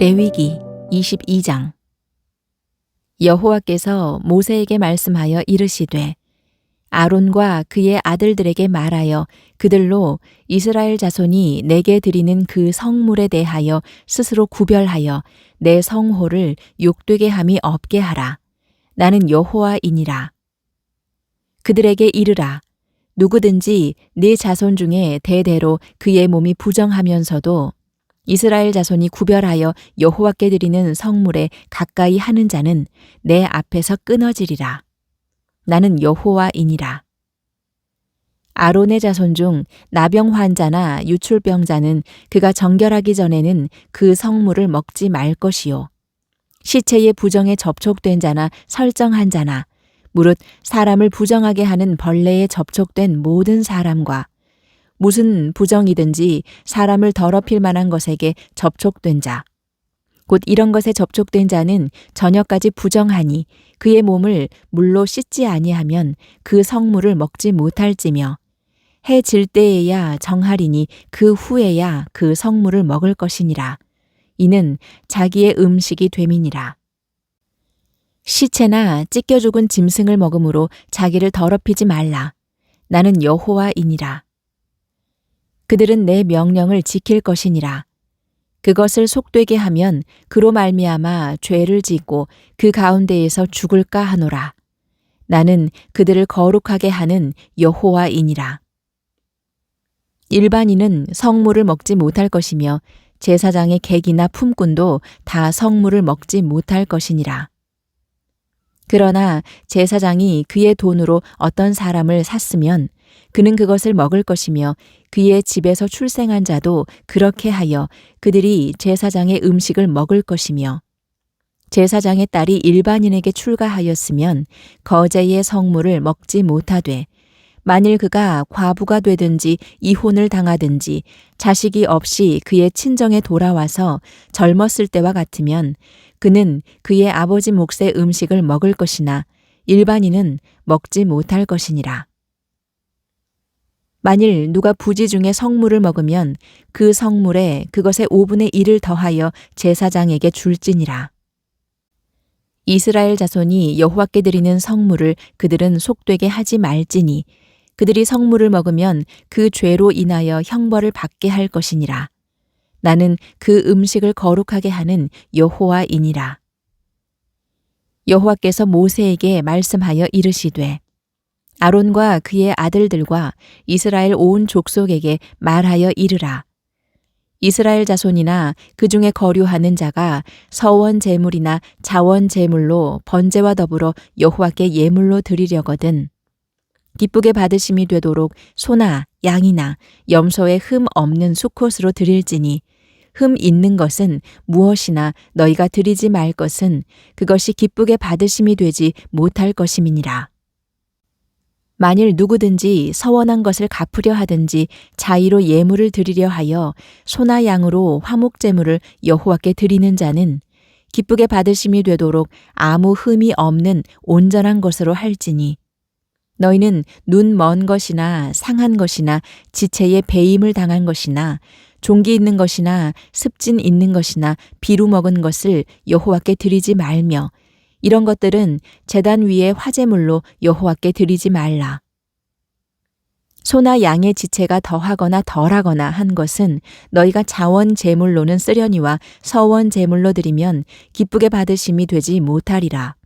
레위기 22장 여호와께서 모세에게 말씀하여 이르시되 아론과 그의 아들들에게 말하여 그들로 이스라엘 자손이 내게 드리는 그 성물에 대하여 스스로 구별하여 내 성호를 욕되게 함이 없게 하라. 나는 여호와이니라. 그들에게 이르라. 누구든지 네 자손 중에 대대로 그의 몸이 부정하면서도 이스라엘 자손이 구별하여 여호와께 드리는 성물에 가까이 하는 자는 내 앞에서 끊어지리라. 나는 여호와이니라. 아론의 자손 중 나병 환자나 유출병자는 그가 정결하기 전에는 그 성물을 먹지 말 것이요. 시체의 부정에 접촉된 자나 설정한 자나 무릇 사람을 부정하게 하는 벌레에 접촉된 모든 사람과 무슨 부정이든지 사람을 더럽힐 만한 것에게 접촉된 자. 곧 이런 것에 접촉된 자는 저녁까지 부정하니 그의 몸을 물로 씻지 아니하면 그 성물을 먹지 못할지며 해 질 때에야 정하리니 그 후에야 그 성물을 먹을 것이니라. 이는 자기의 음식이 됨이니라. 시체나 찢겨 죽은 짐승을 먹음으로 자기를 더럽히지 말라. 나는 여호와이니라. 그들은 내 명령을 지킬 것이니라. 그것을 속되게 하면 그로 말미암아 죄를 짓고 그 가운데에서 죽을까 하노라. 나는 그들을 거룩하게 하는 여호와이니라. 일반인은 성물을 먹지 못할 것이며 제사장의 객이나 품꾼도 다 성물을 먹지 못할 것이니라. 그러나 제사장이 그의 돈으로 어떤 사람을 샀으면 그는 그것을 먹을 것이며 그의 집에서 출생한 자도 그렇게 하여 그들이 제사장의 음식을 먹을 것이며 제사장의 딸이 일반인에게 출가하였으면 거제의 성물을 먹지 못하되 만일 그가 과부가 되든지 이혼을 당하든지 자식이 없이 그의 친정에 돌아와서 젊었을 때와 같으면 그는 그의 아버지 몫의 음식을 먹을 것이나 일반인은 먹지 못할 것이니라. 만일 누가 부지 중에 성물을 먹으면 그 성물에 그것의 5분의 1을 더하여 제사장에게 줄지니라. 이스라엘 자손이 여호와께 드리는 성물을 그들은 속되게 하지 말지니 그들이 성물을 먹으면 그 죄로 인하여 형벌을 받게 할 것이니라. 나는 그 음식을 거룩하게 하는 여호와이니라. 여호와께서 모세에게 말씀하여 이르시되 아론과 그의 아들들과 이스라엘 온 족속에게 말하여 이르라. 이스라엘 자손이나 그 중에 거류하는 자가 서원 제물이나 자원 제물로 번제와 더불어 여호와께 예물로 드리려거든. 기쁘게 받으심이 되도록 소나 양이나 염소에 흠 없는 수컷으로 드릴지니 흠 있는 것은 무엇이나 너희가 드리지 말 것은 그것이 기쁘게 받으심이 되지 못할 것임이니라. 만일 누구든지 서원한 것을 갚으려 하든지 자의로 예물을 드리려 하여 소나 양으로 화목 제물을 여호와께 드리는 자는 기쁘게 받으심이 되도록 아무 흠이 없는 온전한 것으로 할지니 너희는 눈 먼 것이나 상한 것이나 지체에 배임을 당한 것이나 종기 있는 것이나 습진 있는 것이나 비루 먹은 것을 여호와께 드리지 말며 이런 것들은 재단 위에 화제물로 여호와께 드리지 말라. 소나 양의 지체가 더하거나 덜하거나 한 것은 너희가 자원 제물로는 쓰려니와 서원 제물로 드리면 기쁘게 받으심이 되지 못하리라.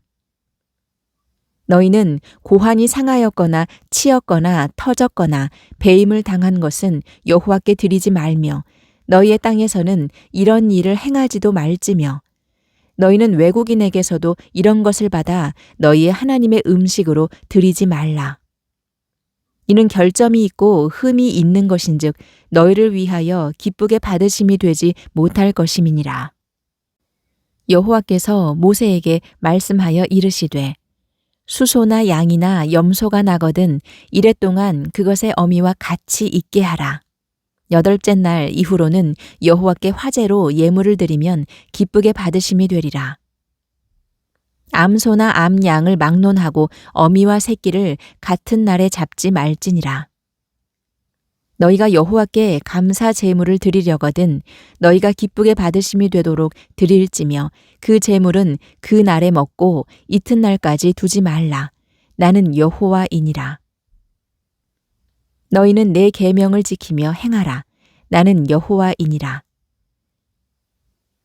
너희는 고환이 상하였거나 치였거나 터졌거나 배임을 당한 것은 여호와께 드리지 말며 너희의 땅에서는 이런 일을 행하지도 말지며 너희는 외국인에게서도 이런 것을 받아 너희의 하나님의 음식으로 드리지 말라. 이는 결점이 있고 흠이 있는 것인즉 너희를 위하여 기쁘게 받으심이 되지 못할 것임이니라. 여호와께서 모세에게 말씀하여 이르시되 수소나 양이나 염소가 나거든 이래 동안 그것의 어미와 같이 있게 하라. 여덟째 날 이후로는 여호와께 화제로 예물을 드리면 기쁘게 받으심이 되리라. 암소나 암양을 막론하고 어미와 새끼를 같은 날에 잡지 말지니라. 너희가 여호와께 감사 제물을 드리려거든 너희가 기쁘게 받으심이 되도록 드릴지며 그 제물은 그 날에 먹고 이튿날까지 두지 말라. 나는 여호와이니라. 너희는 내 계명을 지키며 행하라. 나는 여호와이니라.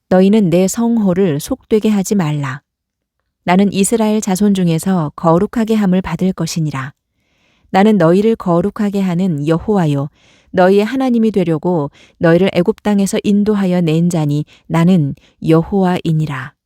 너희는 내 성호를 속되게 하지 말라. 나는 이스라엘 자손 중에서 거룩하게 함을 받을 것이니라. 나는 너희를 거룩하게 하는 여호와요 너희의 하나님이 되려고 너희를 애굽 땅에서 인도하여 낸 자니 나는 여호와이니라.